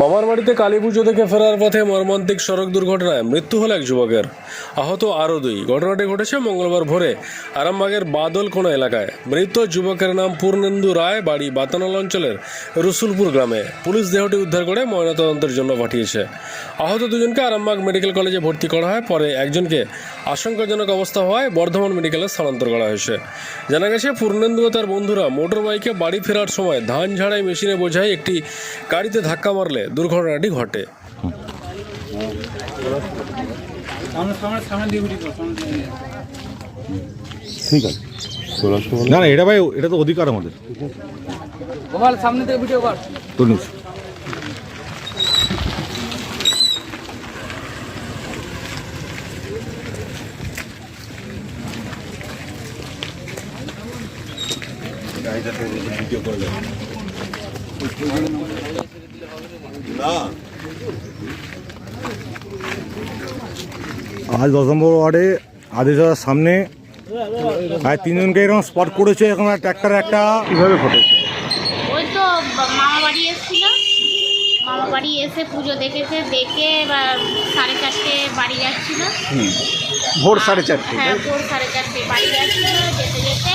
মামার বাড়িতে কালী পুজো থেকে ফেরার পথে মর্মান্তিক সড়ক দুর্ঘটনায় মৃত্যু হল এক যুবকের। আহত আরও দুই। ঘটনাটি ঘটেছে মঙ্গলবার ভোরে আরামবাগের বাদল কোনা এলাকায়। মৃত যুবকের নাম পূর্ণেন্দু রায়, বাড়ি বাতানল অঞ্চলের রসুলপুর গ্রামে। পুলিশ দেহটি উদ্ধার করে ময়নাতদন্তের জন্য পাঠিয়েছে। আহত দুজনকে আরামবাগ মেডিকেল কলেজে ভর্তি করা হয়। পরে একজনকে আশঙ্কাজনক অবস্থা হওয়ায় বর্ধমান মেডিকেলে স্থানান্তর করা হয়েছে। জানা গেছে, পূর্ণেন্দু ও তার বন্ধুরা মোটর বাইকে বাড়ি ফেরার সময় ধান ঝাড়াই মেশিনে বোঝাই একটি গাড়িতে ধাক্কা মারলে দুর্ঘটনাটি ঘটে। ঠিক আছে। না না এটা ভাই এটা তো অধিকার আমাদের। সামনে থেকে ভিডিও কর। তো নিস আজ দশ নম্বর ওয়ার্ডে আদেশের সামনে প্রায় তিনজনকে এরকম স্পট করেছে এখন ট্র্যাক্টর একটা কীভাবে ঘটেছে ওই তো মামা বাড়ি এসেছিল। মামা বাড়ি এসে পুজো দেখেছে দেখে সাড়ে চারটে বাড়ি যাচ্ছিল। ভোর সাড়ে চারটে হ্যাঁ ভোর সাড়ে চারটে বাড়ি যাচ্ছিল যেতে যেতে।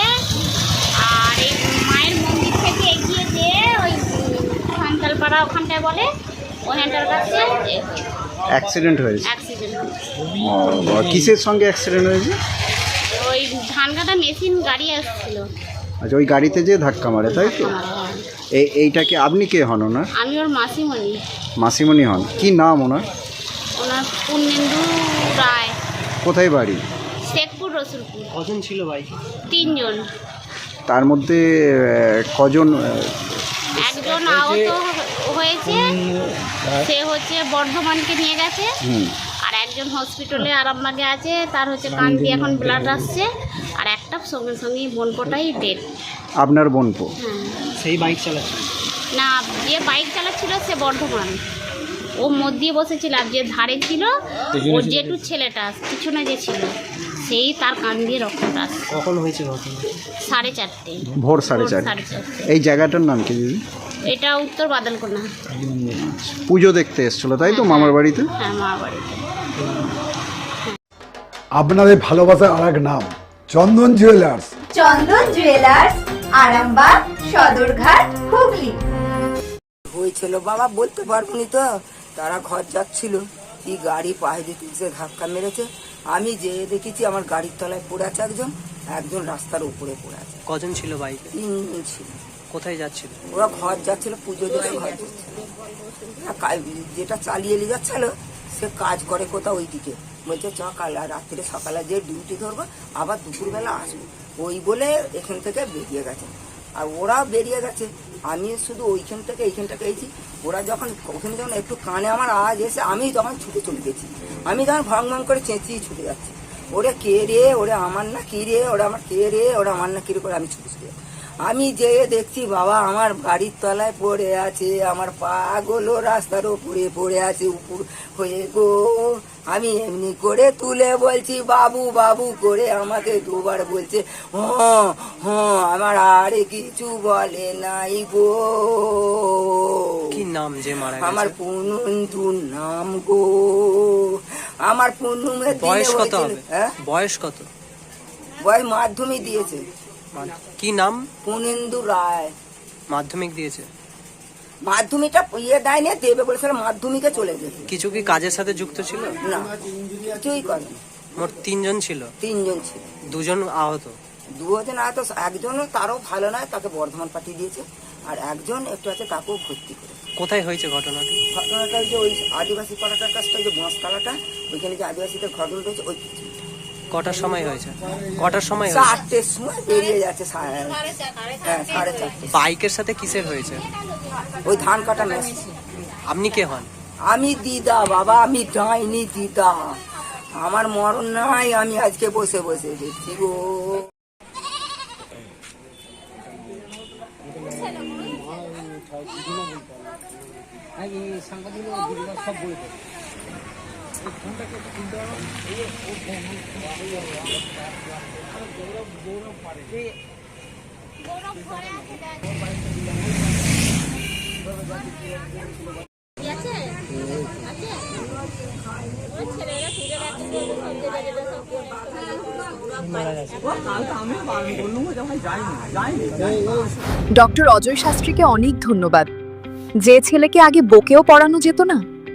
আর এই সান্তালপাড়া ওখানটায় বলে ওখানটার কাছে অ্যাক্সিডেন্ট হয়েছে। অ্যাক্সিডেন্ট কিসের সঙ্গে অ্যাক্সিডেন্ট হয়েছে? ওই ধান কাটা মেশিন গাড়ি আসছিল। আচ্ছা ওই গাড়িতে যে ধাক্কা মারে তাই তো? এই এইটাকে আপনি কে হন ওনার? আমি ওর মাসিমণি। মাসিমণি হন। কি নাম ওনার? ওনার পূর্ণেন্দু রায়। কোথায় বাড়ি? শেখপুর রসুলপুর। কজন ছিল ভাই? তিনজন। তার মধ্যে কজন একজন আহত হয়েছে সে হচ্ছে বর্ধমানকে নিয়ে গেছে। আর একজন হসপিটালে আরামবাগে আছে তার হচ্ছে কান দিয়ে এখন ব্লাড আসছে। আর একটা সঙ্গে সঙ্গেই বোনপোটাই ডেট আপনার বোনপো? সেই বাইক চালাচ্ছে। না যে বাইক চালাচ্ছিল সে বর্ধমান। ও মধ্যে দিয়ে বসেছিল আর যে ধারে ছিল ওর জেঠুর ছেলেটা পিছনে যে ছিল। সেই তার কান দিয়ে রক্তটা আসছে কখন হয়েছে ঘটনা সাড়ে চারটে। ভোর সাড়ে চারটে। সাড়ে চারটে। এই জায়গাটার নাম কি দিদি? এটা উত্তর বাদলকোনা। পুজো দেখতে এসেছিল তাই তো মামার বাড়িতে? হ্যাঁ মা বাড়িতে। আপনাদের ভালোবাসার আর এক নাম চন্দন জুয়েলার্স চন্দন জুয়েলার্স আরামবাগ সদরঘাট হুগলি। হয়েছিল বাবা বলতে পারবনি তো তারা ঘর যাচ্ছিল। কি গাড়ি পায়ে দিতে এসে ধাক্কা মেরেছে। আমি যে দেখেছি আমার গাড়ির তলায় পড়ে আছে একজন একজন রাস্তার উপরে পড়ে আছে। কজন ছিল বাইকে? তিনজন ছিল। কোথায় যাচ্ছিল? ওরা ঘর যাচ্ছিল পুজো দেখে ঘর যাচ্ছিল। যেটা চালিয়ে নিয়ে যাচ্ছিল সে কাজ করে কোথাও ওইদিকে। বলছে চ কাল রাত্রে সকালে যে ডিউটি ধরবো আবার দুপুরবেলা আসব। ওই বলে এখান থেকে বেরিয়ে গেছে। আর ওরা বেরিয়ে গেছে। আমি শুধু ওইখান থেকে এইখান থেকে এসেছি ওরা যখন, ওখানে যখন একটু কানে আমার আওয়াজ এসে, আমি তখন ছুটে চলে গেছি। আমি তখন ভং ভং করে চেঁচিয়ে ছুটে যাচ্ছি। ওরা কে রে? ওরা আমার না কি রে? ওরা আমার কে রে? ওরা আমার না কি রে? করে আমি ছুটে চলে যাচ্ছি। আমি যেয়ে দেখছি বাবা আমার গাড়ির তলায় পড়ে আছে আমার পা গুলো রাস্তার উপরে পড়ে আছে উপর হয়ে গো। আমি এমনি করে তুলে বলছি বাবু বাবু করে আমাকে দুবার বলছে হ্যাঁ হ্যাঁ আমার আর কিছু বলে নাই গো। কি নাম যে মারা আমার গেছে পুনুন্তুর নাম গো। আমার পুনুমের বয়স কত হ্যাঁ? বয়স কত? বয় মাধ্যমিক দিয়েছে। কি নাম? পুনেন্দু রায়। মাধ্যমিক দিয়েছে। মাধ্যমিকটা ইয়ে দেয়নি দেবে বলে বলেছিল মাধ্যমিকে চলে গেছে। কিছু কি কাজের সাথে যুক্ত ছিল? না কিছুই করেনি। মোট তিনজন ছিল? তিনজন ছিল। দুজন আহত? দুজন আয় তো একজন তারও ভালো নয় তাকে বর্ধমান পাঠিয়ে দিয়েছে। আর একজন একটু আছে তাকেও ভর্তি করে কোথায় হয়েছে ঘটনাটি? ঘটনাটা যে ওই আদিবাসী পাড়াটার ওই যে বাঁশতলাটা ওইখানে যে আদিবাসীদের ঘর রয়েছে ওই কটার সময় হয়েছে? কটার সময় হয়েছে? চারটের সময় বেরিয়ে যাচ্ছে সাড়ে হ্যাঁ সাড়ে চারটে। বাইকের সাথে কিসের হয়েছে? ওই ধান কাটা আপনি কে হন? আমি দিদা বাবা আমি যাইনি দিদা। আমার মরণ নাই আমি আজকে বসে বসে দেখছি গো। ডক্টর অজয় শাস্ত্রীকে অনেক ধন্যবাদ। যে ছেলেকে আগে বকেও পড়ানো যেত না